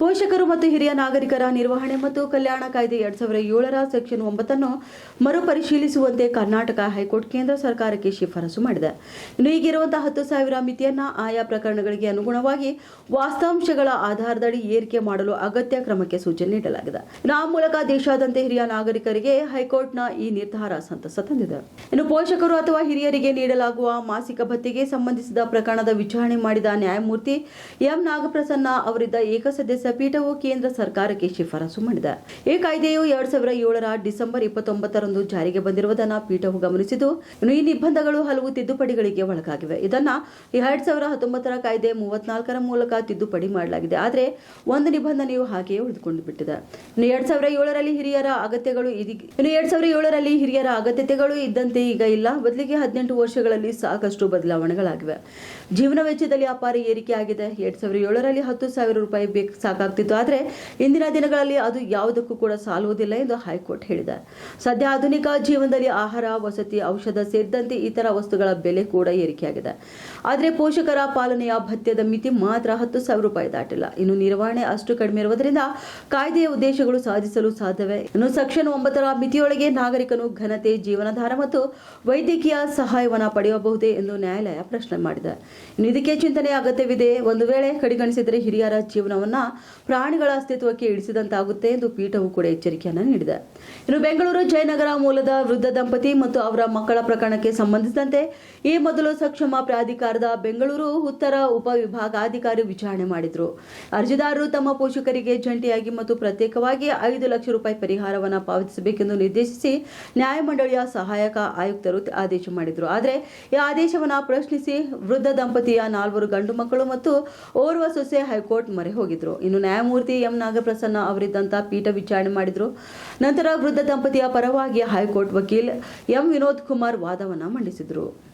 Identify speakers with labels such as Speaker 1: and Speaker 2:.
Speaker 1: ಪೋಷಕರು ಮತ್ತು ಹಿರಿಯ ನಾಗರಿಕರ ನಿರ್ವಹಣೆ ಮತ್ತು ಕಲ್ಯಾಣ ಕಾಯ್ದೆ ಎರಡ್ ಸಾವಿರದ ಏಳರ ಸೆಕ್ಷನ್ ಒಂಬತ್ತನ್ನು ಮರುಪರಿಶೀಲಿಸುವಂತೆ ಕರ್ನಾಟಕ ಹೈಕೋರ್ಟ್ ಕೇಂದ್ರ ಸರ್ಕಾರಕ್ಕೆ ಶಿಫಾರಸು ಮಾಡಿದೆ. ಇನ್ನು ಈಗಿರುವಂತಹ ಹತ್ತು ಸಾವಿರ ಮಿತಿಯನ್ನ ಆಯಾ ಪ್ರಕರಣಗಳಿಗೆ ಅನುಗುಣವಾಗಿ ವಾಸ್ತವಾಂಶಗಳ ಆಧಾರದಡಿ ಏರಿಕೆ ಮಾಡಲು ಅಗತ್ಯ ಕ್ರಮಕ್ಕೆ ಸೂಚನೆ ನೀಡಲಾಗಿದೆ. ಆ ಮೂಲಕ ದೇಶಾದ್ಯಂತ ಹಿರಿಯ ನಾಗರಿಕರಿಗೆ ಹೈಕೋರ್ಟ್ನ ಈ ನಿರ್ಧಾರ ಸಂತಸ ತಂದಿದೆ. ಇನ್ನು ಪೋಷಕರು ಅಥವಾ ಹಿರಿಯರಿಗೆ ನೀಡಲಾಗುವ ಮಾಸಿಕ ಭತ್ಯೆಗೆ ಸಂಬಂಧಿಸಿದ ಪ್ರಕರಣದ ವಿಚಾರಣೆ ಮಾಡಿದ ನ್ಯಾಯಮೂರ್ತಿ ಎಂ ನಾಗಪ್ರಸನ್ನ ಅವರಿದ್ದ ಏಕಸದಸ್ಯ ಪೀಠವು ಕೇಂದ್ರ ಸರ್ಕಾರಕ್ಕೆ ಶಿಫಾರಸು ಮಾಡಿದೆ. ಈ ಕಾಯ್ದೆಯು ಎರಡ್ ಸಾವಿರದ ಏಳರ ಡಿಸೆಂಬರ್ ಇಪ್ಪತ್ತೊಂಬತ್ತರಂದು ಜಾರಿಗೆ ಬಂದಿರುವುದನ್ನು ಪೀಠವು ಗಮನಿಸಿದ್ದು ಈ ನಿಬಂಧಗಳು ಹಲವು ತಿದ್ದುಪಡಿಗಳಿಗೆ ಒಳಗಾಗಿವೆ. ಇದನ್ನ ಎರಡ್ ಸಾವಿರದ ಹತ್ತೊಂಬತ್ತರ ಕಾಯ್ದೆ ಮೂವತ್ನಾಲ್ಕರ ಮೂಲಕ ತಿದ್ದುಪಡಿ ಮಾಡಲಾಗಿದೆ. ಆದರೆ ಒಂದು ನಿಬಂಧನೆಯು ಹಾಗೆಯೇ ಉಳಿದುಕೊಂಡು ಬಿಟ್ಟಿದೆ. ಎರಡ್ ಸಾವಿರದ ಏಳರಲ್ಲಿ ಹಿರಿಯರ ಅಗತ್ಯಗಳು ಇನ್ನು ಎರಡ್ ಸಾವಿರ ಏಳರಲ್ಲಿ ಹಿರಿಯರ ಅಗತ್ಯತೆಗಳು ಇದ್ದಂತೆ ಈಗ ಇಲ್ಲ. ಬದಲಿಗೆ ಹದಿನೆಂಟು ವರ್ಷಗಳಲ್ಲಿ ಸಾಕಷ್ಟು ಬದಲಾವಣೆಗಳಾಗಿವೆ. ಜೀವನ ವೆಚ್ಚದಲ್ಲಿ ಅಪಾರ ಏರಿಕೆ ಆಗಿದೆ ಎರಡ್ ಸಾವಿರದ ಏಳರಲ್ಲಿ ಹತ್ತು ಸಾವಿರ ರೂಪಾಯಿ ಬೇಕು ಸಾಕಾಗ್ತಿತ್ತು. ಆದರೆ ಇಂದಿನ ದಿನಗಳಲ್ಲಿ ಅದು ಯಾವುದಕ್ಕೂ ಕೂಡ ಸಾಲುವುದಿಲ್ಲ ಎಂದು ಹೈಕೋರ್ಟ್ ಹೇಳಿದೆ ಸದ್ಯ ಆಧುನಿಕ ಜೀವನದಲ್ಲಿ ಆಹಾರ, ವಸತಿ, ಔಷಧ ಸೇರಿದಂತೆ ಇತರ ವಸ್ತುಗಳ ಬೆಲೆ ಕೂಡ ಏರಿಕೆಯಾಗಿದೆ. ಆದರೆ ಪೋಷಕರ ಪಾಲನೆಯ ಭತ್ಯದ ಮಿತಿ ಮಾತ್ರ ಹತ್ತು ಸಾವಿರ ರೂಪಾಯಿ ದಾಟಿಲ್ಲ. ಇನ್ನು ನಿರ್ವಹಣೆ ಅಷ್ಟು ಕಡಿಮೆ ಇರುವುದರಿಂದ ಕಾಯ್ದೆಯ ಉದ್ದೇಶಗಳು ಸಾಧಿಸಲು ಸಾಧ್ಯವೇ? ಇನ್ನು ಸೆಕ್ಷನ್ ಒಂಬತ್ತರ ಮಿತಿಯೊಳಗೆ ನಾಗರಿಕನು ಘನತೆ, ಜೀವನಾಧಾರ ಮತ್ತು ವೈದ್ಯಕೀಯ ಸಹಾಯವನ್ನು ಪಡೆಯಬಹುದೇ ಎಂದು ನ್ಯಾಯಾಲಯ ಪ್ರಶ್ನೆ ಮಾಡಿದೆ. ಇನ್ನು ಇದಕ್ಕೆ ಚಿಂತನೆ ಅಗತ್ಯವಿದೆ. ಒಂದು ವೇಳೆ ಕಡೆಗಣಿಸಿದರೆ ಹಿರಿಯರ ಜೀವನವನ್ನ ಪ್ರಾಣಿಗಳ ಅಸ್ತಿತ್ವಕ್ಕೆ ಇಳಿಸಿದಂತಾಗುತ್ತೆ ಎಂದು ಪೀಠವು ಕೂಡ ಎಚ್ಚರಿಕೆಯನ್ನು ನೀಡಿದೆ. ಇನ್ನು ಬೆಂಗಳೂರು ಜಯನಗರ ಮೂಲದ ವೃದ್ಧ ದಂಪತಿ ಮತ್ತು ಅವರ ಮಕ್ಕಳ ಪ್ರಕರಣಕ್ಕೆ ಸಂಬಂಧಿಸಿದಂತೆ ಈ ಮೊದಲು ಸಕ್ಷಮ ಪ್ರಾಧಿಕಾರದ ಬೆಂಗಳೂರು ಉತ್ತರ ಉಪವಿಭಾಗಾಧಿಕಾರಿ ವಿಚಾರಣೆ ಮಾಡಿದ್ರು. ಅರ್ಜಿದಾರರು ತಮ್ಮ ಪೋಷಕರಿಗೆ ಜಂಟಿಯಾಗಿ ಮತ್ತು ಪ್ರತ್ಯೇಕವಾಗಿ ಐದು ಲಕ್ಷ ರೂಪಾಯಿ ಪರಿಹಾರವನ್ನು ಪಾವತಿಸಬೇಕೆಂದು ನಿರ್ದೇಶಿಸಿ ನ್ಯಾಯಮಂಡಳಿಯ ಸಹಾಯಕ ಆಯುಕ್ತರು ಆದೇಶ ಮಾಡಿದ್ರು. ಆದರೆ ಈ ಆದೇಶವನ್ನು ಪ್ರಶ್ನಿಸಿ ವೃದ್ಧ ದಂಪತಿಯ ನಾಲ್ವರು ಗಂಡು ಮಕ್ಕಳು ಮತ್ತು ಓರ್ವ ಸೊಸೆ ಹೈಕೋರ್ಟ್ ಮೊರೆ ಹೋಗಿದ್ರು. ಇನ್ನು ನ್ಯಾಯಮೂರ್ತಿ ಎಂ ನಾಗಪ್ರಸನ್ನ ಅವರಿದ್ದಂತ ಪೀಠ ವಿಚಾರಣೆ ಮಾಡಿದ್ರು. ನಂತರ ವೃದ್ಧ ದಂಪತಿಯ ಪರವಾಗಿ ಹೈಕೋರ್ಟ್ ವಕೀಲ್ ಎಂ ವಿನೋದ್ ಕುಮಾರ್ ವಾದವನ್ನು ಮಂಡಿಸಿದ್ರು.